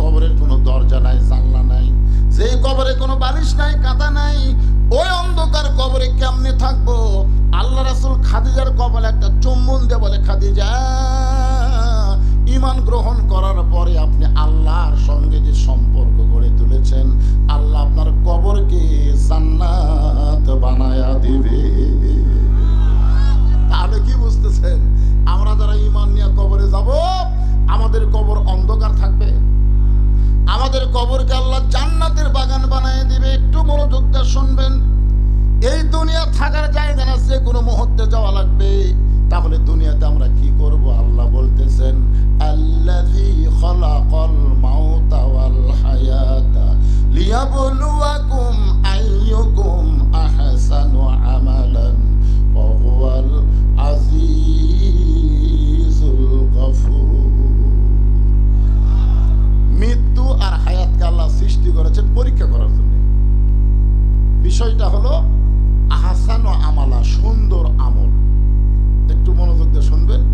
কবরের কোনো দরজা নাই, জানলা নাই, যেই কবরে কোনো বালিশ নাই কাঁদা নাই, ওই অন্ধকার কবরে কেমনে থাকব? আল্লাহ রাসুল খাদিজার কবলে একটা চুম্বন দে বলে, খাদিজা ইমান গ্রহণ করার পরে আপনি আল্লাহর সঙ্গে যে সম্পর্ক গড়ে তুলেছেন, আল্লাহ আপনার কবরকে জান্নাত বানায়া দিবে। মনোযোগটা শুনবেন। এই দুনিয়া থাকার জায়গা না, যে কোনো মুহূর্তে যাওয়া লাগবে। তাহলে দুনিয়াতে আমরা কি করব? আল্লাহ বলতেছেন আল্লাহ হায়াতা লিয়াবলুয়াকুম বিষয়টা হলো আহাসান ও আমালা সুন্দর আমল। একটু মনোযোগ দিয়ে শুনবেন।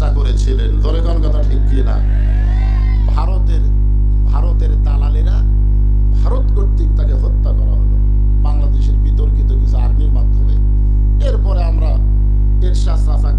চেষ্টা করেছিলেন। জোরেগন কথা ঠিক কি না? ভারতের ভারতের দালালেরা ভারত কর্তৃক তাকে হত্যা করা হলো। বাংলাদেশের বিতর্কিত কিছু আর্মির মাধ্যমে। এরপরে আমরা এরশাদ চাচাক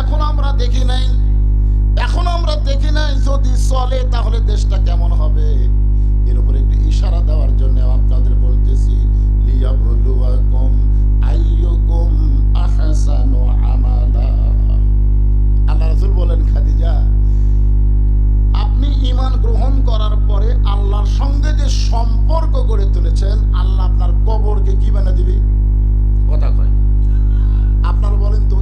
এখন আমরা দেখি নাই। এখন আমরা দেখি নাই যদি চলে, তাহলে দেশটা কেমন হবে? এর উপরে একটু ইশারা দেওয়ার জন্য আপনাদের বলতেছি খাদিজা, আপনি ইমান গ্রহণ করার পরে আল্লাহর সঙ্গে যে সম্পর্ক গড়ে তুলেছেন, আল্লাহ আপনার কি কথা কয়। আপনার বলেন তো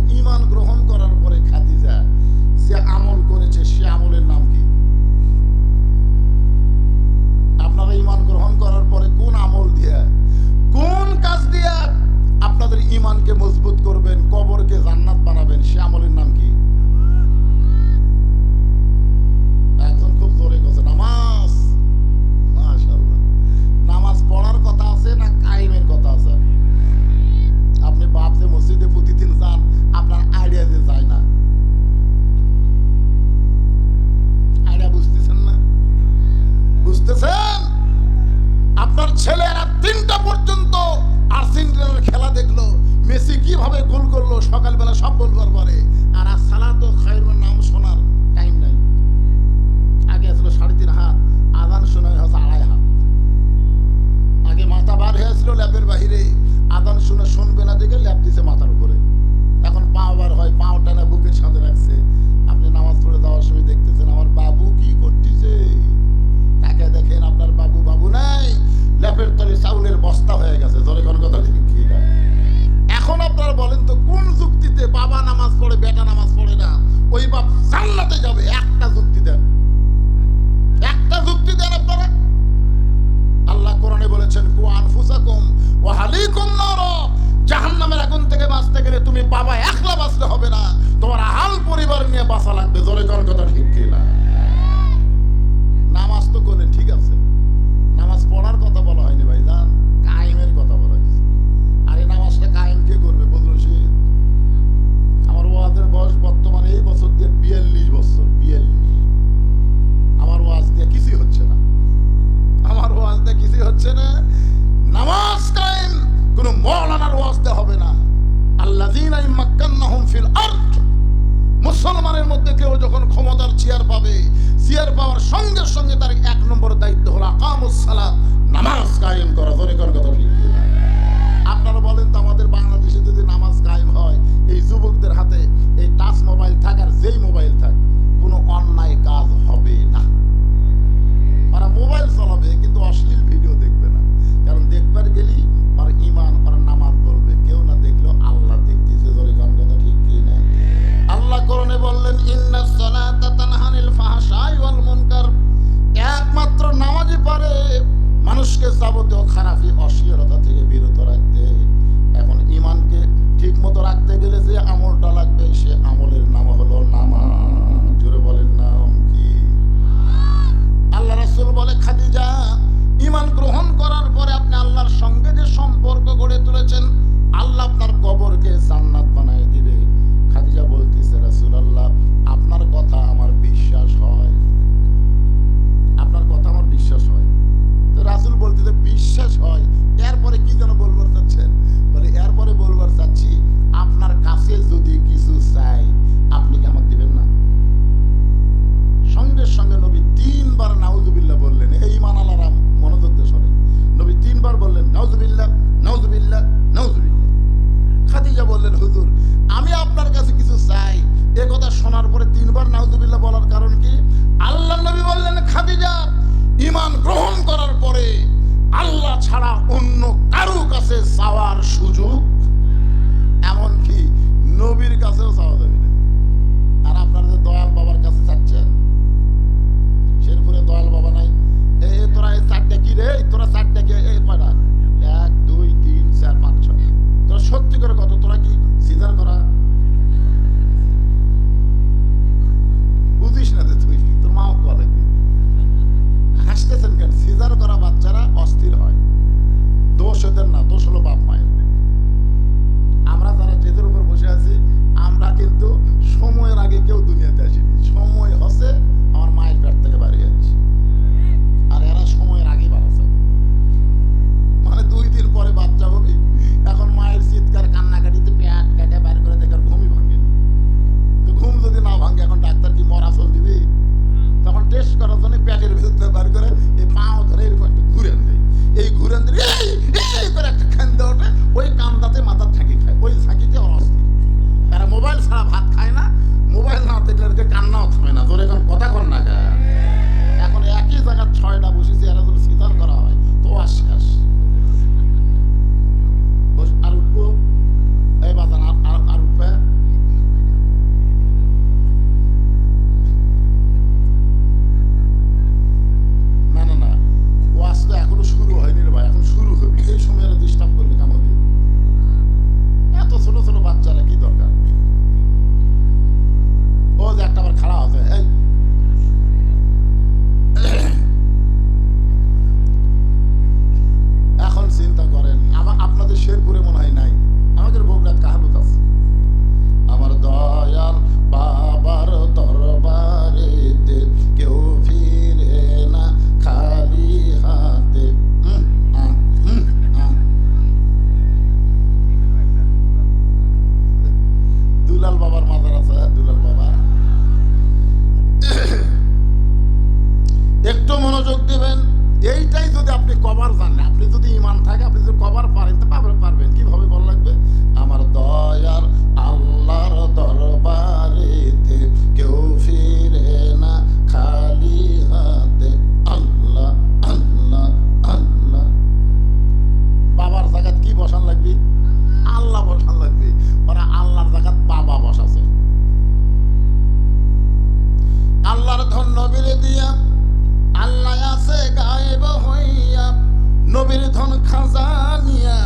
নবীর ধন খাজা নিয়ে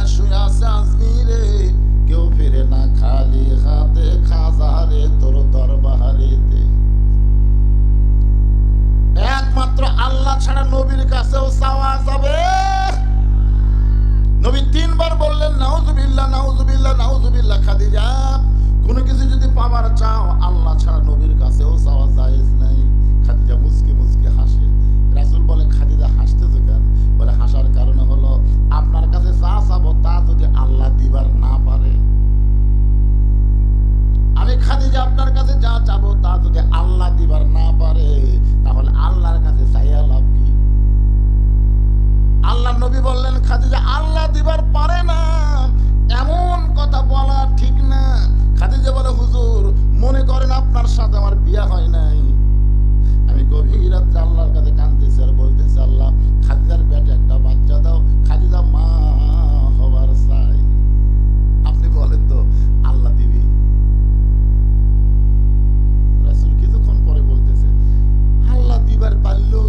কেউ ফিরে না খালি হাতে খাজারে তোর দরবাহারেতে একমাত্র আল্লাহ ছাড়া নবীর কাছেও চাওয়া যাবে। নবী তিনবার বললেন, নাউজুবিল্লাহ নাউজুবিল্লাহ নাউজুবিল্লাহ খাদিজা। কোনো কিছু যদি পাবার চাও, আল্লাহ ছাড়া নবীর কাছেও চাওয়া যায়। আপনার সাথে আমার বিয়া হয় নাই। আমি গভীর রাত্রে আল্লাহর কাছে কাঁদতেছি আর বলতেছি, আল্লাহ, খাদিজার পেটে একটা বাচ্চা দাও। খাদিজা মা হবার চাই। আপনি বলেন তো, আল্লাহ দিবি? রাসুল কিছুক্ষণ পরে বলতেছে, আল্লাহ দিবার পারলেও